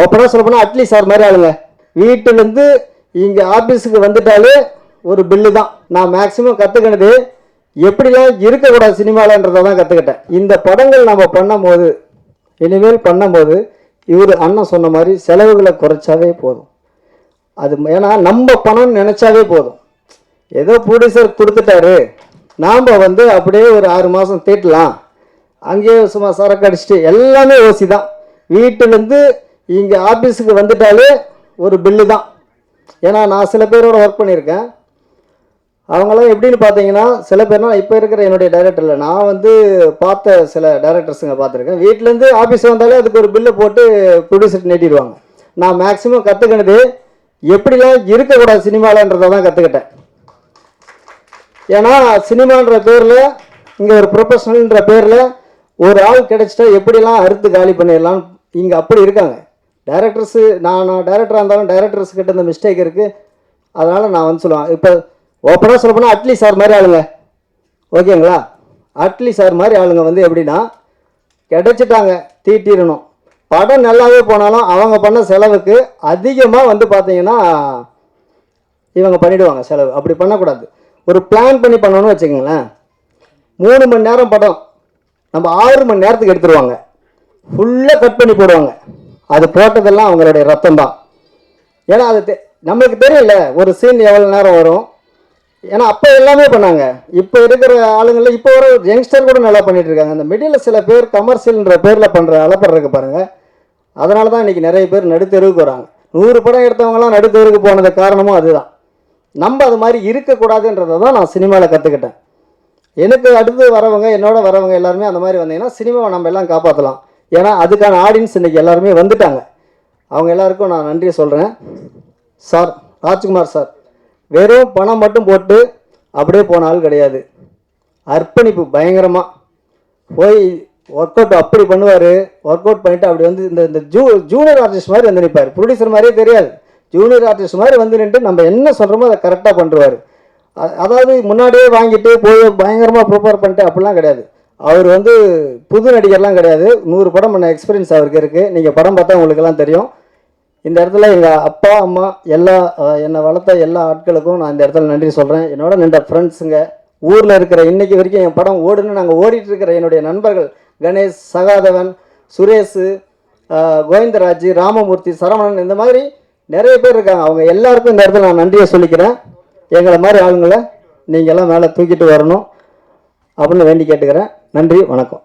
ஓப்பனாக சொல்ல போனால் அட்லீஸ்ட் சார் மாதிரி ஆளுங்க. வீட்டிலேருந்து இங்கே ஆஃபீஸுக்கு வந்துட்டாலே ஒரு பில்லு தான். நான் மேக்ஸிமம் கற்றுக்கினது எப்படிலாம் இருக்கக்கூடாது சினிமாலன்றதை தான் கற்றுக்கிட்டேன் இந்த படங்கள் நம்ம பண்ணும்போது இனிமேல் பண்ணும்போது இவர் அண்ணன் சொன்ன மாதிரி செலவுகளை குறைச்சாவே போதும். அது ஏன்னா நம்ம பணம்னு நினச்சாவே போதும். ஏதோ ப்ரொடியூசர் கொடுத்துட்டாரு. நாம் வந்து அப்படியே ஒரு ஆறு மாதம் தீட்டலாம். அங்கேயே சும்மா சரக்கு அடிச்சுட்டு எல்லாமே ஓசி தான் வீட்டிலேருந்து இங்கே ஆஃபீஸுக்கு வந்துட்டாலே ஒரு பில்லு தான். ஏன்னா நான் சில பேரோட ஒர்க் பண்ணியிருக்கேன். அவங்களாம் எப்படின்னு பார்த்தீங்கன்னா சில பேர்னா இப்போ இருக்கிற என்னுடைய டைரக்டரில் நான் வந்து பார்த்த சில டைரக்டர்ஸுங்க பார்த்துருக்கேன். வீட்டிலேருந்து ஆஃபீஸ் வந்தாலே அதுக்கு ஒரு பில்லு போட்டு ப்ரொடியூசர் நீட்டிடுவாங்க. நான் மேக்ஸிமம் கற்றுக்கினது எப்படிலாம் இருக்கக்கூடாது சினிமாலன்றதை தான் கற்றுக்கிட்டேன் ஏன்னா சினிமான்ற பேரில் இங்கே ஒரு ப்ரொஃபஷனல்ன்ற பேரில் ஒரு ஆள் கிடைச்சிட்டா எப்படிலாம் அறுத்து காலி பண்ணிடலாம் இங்கே அப்படி இருக்காங்க. டேரக்டர்ஸு நான் நான் டேரக்டராக இருந்தாலும் டேரக்டர்ஸ் கிட்ட இந்த மிஸ்டேக் இருக்குது அதனால் நான் வந்து சொல்லுவேன். இப்போ ஓப்பனாக சொல்ல போனால் அட்லி சார் மாதிரி ஆளுங்க. ஓகேங்களா அட்லி சார் மாதிரி ஆளுங்க வந்து எப்படின்னா கிடைச்சிட்டாங்க தீட்டிடணும் படம் நல்லாவே போனாலும் அவங்க பண்ண செலவுக்கு அதிகமாக வந்து பார்த்தீங்கன்னா இவங்க பண்ணிவிடுவாங்க செலவு. அப்படி பண்ணக்கூடாது. ஒரு பிளான் பண்ணி பண்ணணும்னு வச்சுக்கோங்களேன். மூணு மணி நேரம் படம். நம்ம ஆறு மணி நேரத்துக்கு எடுத்துருவாங்க. ஃபுல்லாக கட் பண்ணி போடுவாங்க. அது போட்டதெல்லாம் அவங்களுடைய ரத்தம் தான் ஏன்னா அது தெ- நம்மளுக்கு தெரியல ஒரு சீன் எவ்வளோ நேரம் வரும். ஏன்னா அப்போ எல்லாமே பண்ணாங்க. இப்போ இருக்கிற ஆளுங்கள இப்போ ஒரு யங்ஸ்டர் கூட நல்லா பண்ணிட்டு இருக்காங்க. அந்த மிடில் சில பேர் கமர்ஷியல்ன்ற பேரில் பண்ணுற அலப்படுறதுக்கு பாருங்க. அதனால தான் இன்றைக்கி நிறைய பேர் நடுத்தெருவுக்கு வராங்க. நூறு படம் எடுத்தவங்களாம் நடுத்தெருவுக்கு போனது காரணமும் அதுதான். நம்ம அது மாதிரி இருக்கக்கூடாதுன்றதை தான் நான் சினிமாவில் கற்றுக்கிட்டேன் எனக்கு அடுத்து வரவங்க என்னோட வரவங்க எல்லாருமே அந்த மாதிரி வந்தீங்கன்னா சினிமாவை நம்ம எல்லாம் காப்பாற்றலாம் ஏன்னா அதுக்கான ஆடியன்ஸ் இன்றைக்கி எல்லாருமே வந்துட்டாங்க. அவங்க எல்லாருக்கும் நான் நன்றி சொல்கிறேன் சார் ராஜ்குமார் சார் வெறும் பணம் மட்டும் போட்டு அப்படியே போன ஆள் கிடையாது. அர்ப்பணிப்பு பயங்கரமாக போய் ஒர்க் அவுட் அப்படி பண்ணுவார். ஒர்க் அவுட் பண்ணிட்டு அப்படி வந்து இந்த இந்த ஜூ ஜூனியர் ஆர்டிஸ்ட் மாதிரி வந்து நிற்பார் ப்ரொடியூசர் மாதிரியே தெரியாது. ஜூனியர் ஆர்டிஸ்ட் மாதிரி வந்து நின்று நம்ம என்ன சொல்கிறோமோ அதை கரெக்டாக பண்ணுவார் அதாவது முன்னாடியே வாங்கிட்டு போய் பயங்கரமாக ப்ரிப்பேர் பண்ணிட்டு அப்படிலாம் கிடையாது. அவர் வந்து புது நடிகர்லாம் கிடையாது. நூறு படம் பண்ண எக்ஸ்பீரியன்ஸ் அவருக்கு இருக்குது நீங்கள் படம் பார்த்தா உங்களுக்கெல்லாம் தெரியும். இந்த இடத்துல எங்கள் அப்பா அம்மா எல்லா என்னை வளர்த்த எல்லா ஆட்களுக்கும் நான் இந்த இடத்துல நன்றி சொல்கிறேன் என்னோட நின்ற ஃப்ரெண்ட்ஸுங்க ஊரில் இருக்கிற இன்றைக்கி வரைக்கும் என் படம் ஓடுன்னு நாங்கள் ஓடிட்டு இருக்கிற என்னுடைய நண்பர்கள் கணேஷ் சகாதவன் சுரேஷ் கோவிந்தராஜ் ராமமூர்த்தி சரவணன் இந்த மாதிரி நிறைய பேர் இருக்காங்க. அவங்க எல்லாருக்கும் இந்த இடத்துல நான் நன்றியை சொல்லிக்கிறேன். எங்களை மாதிரி ஆளுங்களை நீங்கள் எல்லாம் மேலே தூக்கிட்டு வரணும். அப்படின்னு வேண்டி கேட்டுக்கிறேன். நன்றி வணக்கம்.